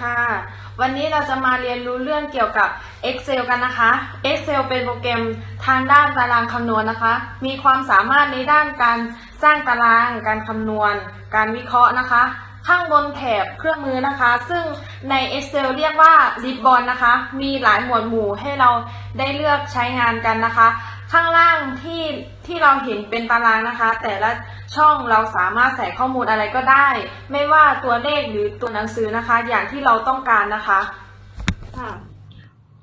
ค่ะ วันนี้เราจะมาเรียนรู้เรื่องเกี่ยวกับ Excel กันนะคะ Excel เป็นโปรแกรมทางด้านตารางคำนวณนะคะ มีความสามารถในด้านการสร้างตาราง การคำนวณ การวิเคราะห์นะคะ ข้างบนแถบเครื่องมือนะคะ ซึ่งใน Excel เรียกว่า Ribbon นะคะ มีหลายหมวดหมู่ให้เราได้เลือกใช้งานกันนะคะ ข้างล่างที่ที่เราเห็นเป็นตารางนะคะ แต่ละช่องเราสามารถใส่ข้อมูลอะไรก็ได้ ไม่ว่าตัวเลขหรือตัวหนังสือนะคะ อย่างที่เราต้องการนะคะค่ะ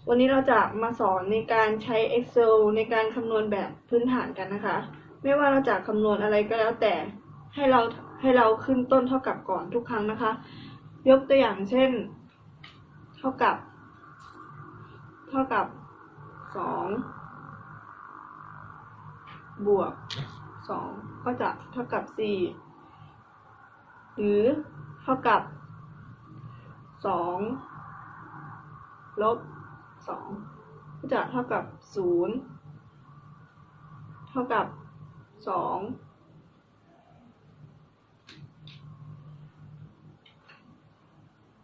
วันนี้เราจะมาสอนในการใช้ Excel ในการคำนวณแบบพื้นฐานกันนะคะ ไม่ว่าเราจะคำนวณอะไรก็แล้วแต่ให้เราให้เราขึ้นต้นเท่ากับก่อนทุกครั้งนะคะ ยกตัวอย่างเช่น เท่ากับ เท่ากับสอง บวกสองก็จะเท่ากับสี่หรือเท่ากับสองลบสองก็จะเท่ากับศูนย์เท่ากับสอง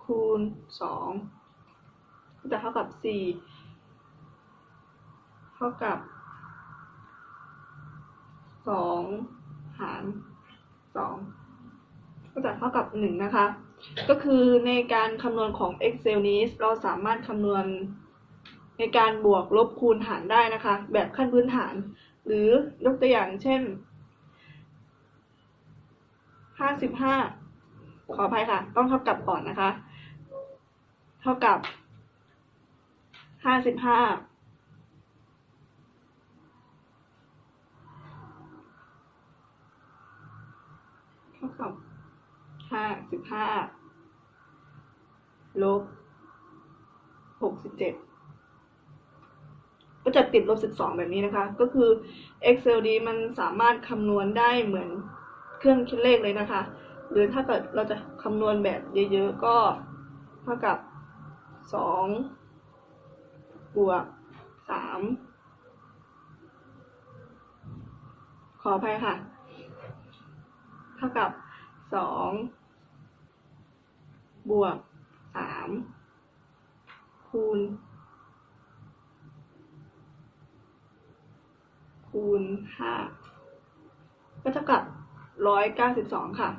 คูณสองก็จะเท่ากับสี่เท่ากับ สองหารสองก็จะเท่ากับหนึ่งนะคะ ก็คือในการคำนวณของ Excel นี้เราสามารถคำนวณในการบวกลบคูณหารได้นะคะ แบบขั้นพื้นฐาน หรือยกตัวอย่างเช่นห้าสิบห้าขออภัยค่ะ ต้องเท่ากับก่อนนะคะ เท่ากับห้าสิบห้าเท่ากับ ห้าสิบห้าลบหกสิบเจ็ดก็จะติดลบสิบสองแบบนี้นะคะ ก็คือ Excel ดีมันสามารถคำนวณได้เหมือนเครื่องคิดเลขเลยนะคะ หรือถ้าเกิดเราจะคำนวณแบบเยอะๆ ก็เท่ากับสองบวกสามขออภัยค่ะ เท่ากับสอง บวกสามคูณ คูณห้าก็เท่ากับร้อยเก้าสิบสองค่ะ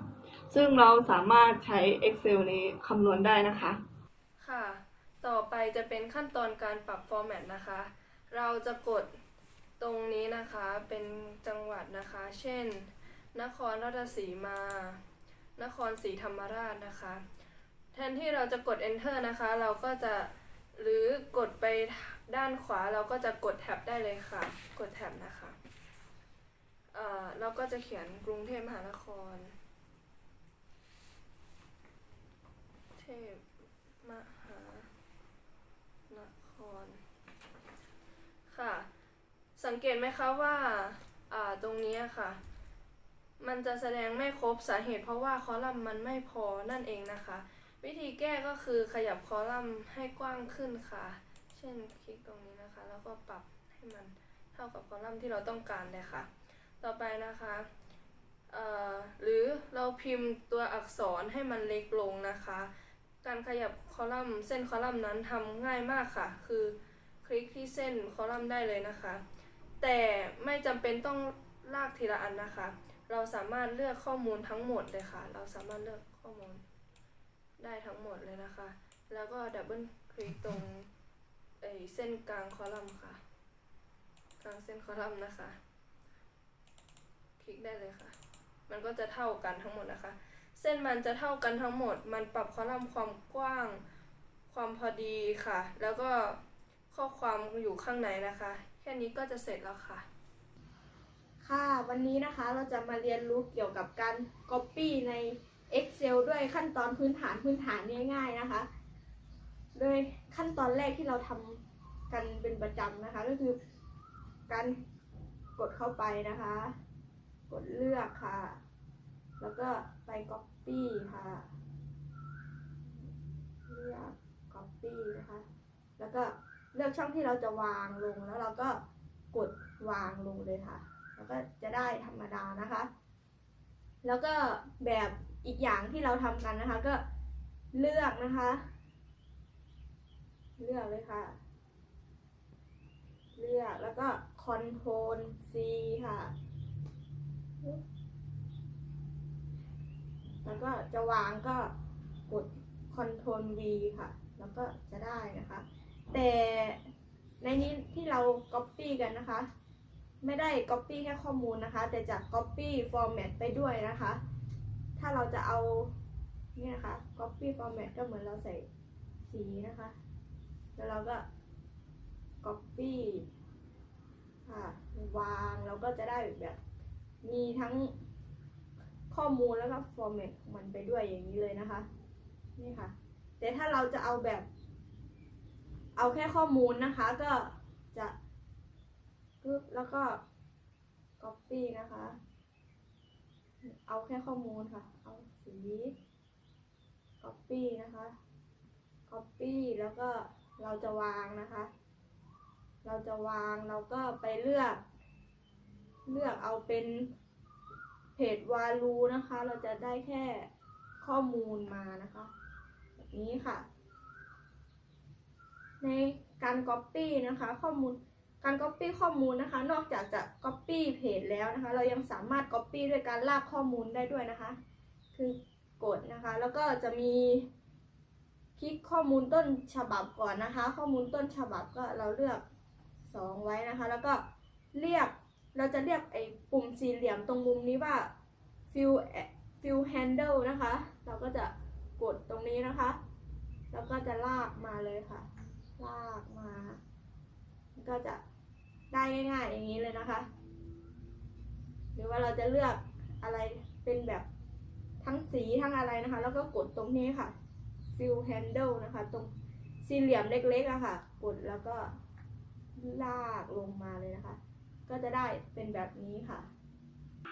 ซึ่งเราสามารถใช้ Excel นี้คำนวณได้นะคะ ค่ะ ต่อไปจะเป็นขั้นตอนการปรับฟอร์แมตนะคะ เราจะกดตรงนี้นะคะเป็นจังหวัดนะคะ เช่น นครราชสีมา นครศรีธรรมราชนะคะ ทนที่เราจะกด enter นะคะ เราก็จะหรือกดไปด้านขวาเราก็จะกดแท็บได้เลยค่ะ กดแท็บนะคะเอ่อเราก็จะเขียนกรุงเทพมหานคร เทพมหานคร ค่ะ สังเกตไหมคะว่าอ่าตรงนี้ค่ะ มันจะแสดงไม่ครบสาเหตุเพราะว่าคอลัมน์มันไม่พอนั่นเองนะคะ วิธีแก้ก็คือขยับคอลัมน์ให้กว้างขึ้นค่ะ เช่นคลิกตรงนี้นะคะ แล้วก็ปรับให้มันเท่ากับคอลัมน์ที่เราต้องการเลยค่ะ ต่อไปนะคะเอ่อหรือเราพิมพ์ตัวอักษรให้มันเล็กลงนะคะ การขยับคอลัมน์เส้นคอลัมน์นั้นทำง่ายมากค่ะ คือคลิกที่เส้นคอลัมน์ได้เลยนะคะ แต่ไม่จำเป็นต้องลากทีละอันนะคะ เราสามารถเลือกข้อมูลทั้งหมดเลยค่ะ เราสามารถเลือกข้อมูล ได้ทั้งหมดเลยนะคะ แล้วก็ดับเบิลคลิกตรงไอ้เส้นกลางคอลัมน์ค่ะ กลางเส้นคอลัมน์นะคะ คลิกได้เลยค่ะ มันก็จะเท่ากันทั้งหมดนะคะ เส้นมันจะเท่ากันทั้งหมด มันปรับคอลัมน์ความกว้าง ความพอดีค่ะ แล้วก็ข้อความอยู่ข้างในนะคะ แค่นี้ก็จะเสร็จแล้วค่ะ ค่ะ วันนี้นะคะเราจะมาเรียนรู้เกี่ยวกับการ Copy ใน Excel ด้วยขั้นตอนพื้นฐานพื้นฐานง่ายๆนะคะ โดยขั้นตอนแรกที่เราทำกันเป็นประจำนะคะ ก็คือการกดเข้าไปนะคะ กดเลือกค่ะ แล้วก็ไป Copy ค่ะ เลือก Copy นะคะ แล้วก็เลือกช่องที่เราจะวางลงแล้วเราก็กดวางลงเลยค่ะ แล้วก็จะได้ธรรมดานะคะ แล้วก็แบบ อีกอย่างที่เราทำกันนะคะ ก็เลือกนะคะ เลือกเลยค่ะ เลือกแล้วก็ Ctrl C ค่ะ แล้วก็จะวางก็กด Ctrl V ค่ะ แล้วก็จะได้นะคะ แต่ในนี้ที่เรา Copy กันนะคะ ไม่ได้ Copy แค่ข้อมูลนะคะ แต่จะ Copy Format ไปด้วยนะคะ ถ้าเราจะเอานี่นะคะ Copy Format ก็เหมือนเราใส่สีนะคะ แล้วเราก็ Copy ค่ะวางเราก็จะได้แบบมีทั้งข้อมูลแล้วก็ Format ของมันไปด้วยอย่างนี้เลยนะคะ นี่ค่ะ แต่ถ้าเราจะเอาแบบ เอาแค่ข้อมูลนะคะ ก็จะปึ๊บแล้วก็ Copy นะคะ เอาแค่ข้อมูลค่ะ เอาสี Copy นะคะ Copy แล้วก็เราจะวางนะคะ เราจะวางเราก็ไปเลือก เลือกเอาเป็นเพจวาลูนะคะ เราจะได้แค่ข้อมูลมานะคะแบบนี้ค่ะ ในการ Copy นะคะ ข้อมูล การ Copy ข้อมูลนะคะ นอกจากจะ Copy เพจแล้วนะคะ เรายังสามารถ Copy ด้วยการลากข้อมูลได้ด้วยนะคะ คือกดนะคะ แล้วก็จะมีคลิกข้อมูลต้นฉบับก่อนนะคะ ข้อมูลต้นฉบับก็เราเลือก 2 ไว้นะคะ แล้วก็เรียกเราจะเรียกไอ้ปุ่มสี่เหลี่ยมตรงมุมนี้ว่า fill fill handle นะคะ เราก็จะกดตรงนี้นะคะ แล้วก็จะลากมาเลย ก็จะได้ง่ายๆอย่างนี้เลยนะคะ หรือว่าเราจะเลือกอะไรเป็นแบบทั้งสีทั้งอะไรนะคะ แล้วก็กดตรงนี้ค่ะ fill handle นะคะ ตรงสี่เหลี่ยมเล็กๆอะค่ะ กดแล้วก็ลากลงมาเลยนะคะ ก็จะได้เป็นแบบนี้ค่ะ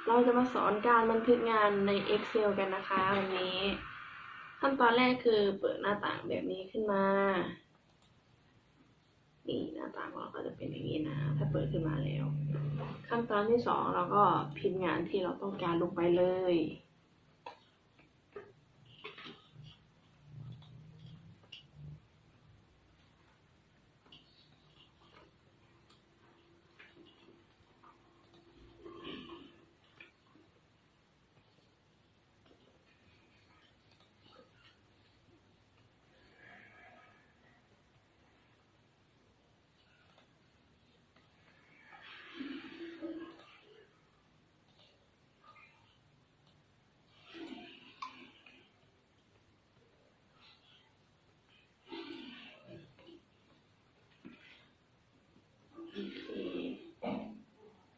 เราจะมาสอนการบันทึกงานใน Excel กันนะคะวันนี้ ขั้นตอนแรกคือเปิดหน้าต่างแบบนี้ขึ้นมา นี่หน้าต่างของเราก็จะเป็นอย่างนี้นะ ถ้าเปิดขึ้นมาแล้ว ขั้นตอนที่สองเราก็พิมพ์งานที่เราต้องการลงไปเลย โอเค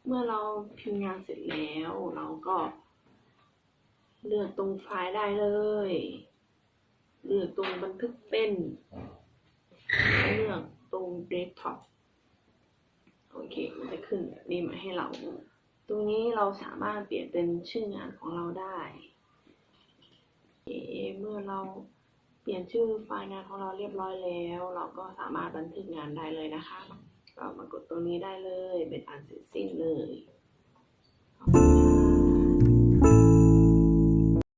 เมื่อเราพิมพ์งานเสร็จแล้ว เราก็เลือกตรงไฟล์ได้เลย เลือกตรงบันทึกเป็น เลือกตรงเดสก์ท็อป โอเค มันจะขึ้นแบบนี้มาให้เรา ตรงนี้เราสามารถเปลี่ยนเป็นชื่องานของเราได้เเมื่อเราเปลี่ยนชื่อไฟล์งานของเราเรียบร้อยแล้ว เราก็สามารถบันทึกงานได้เลยนะคะ ก็มากดตรงนี้ได้เลย เป็นอันเสร็จสิ้นเลยขอบคุณค่ะ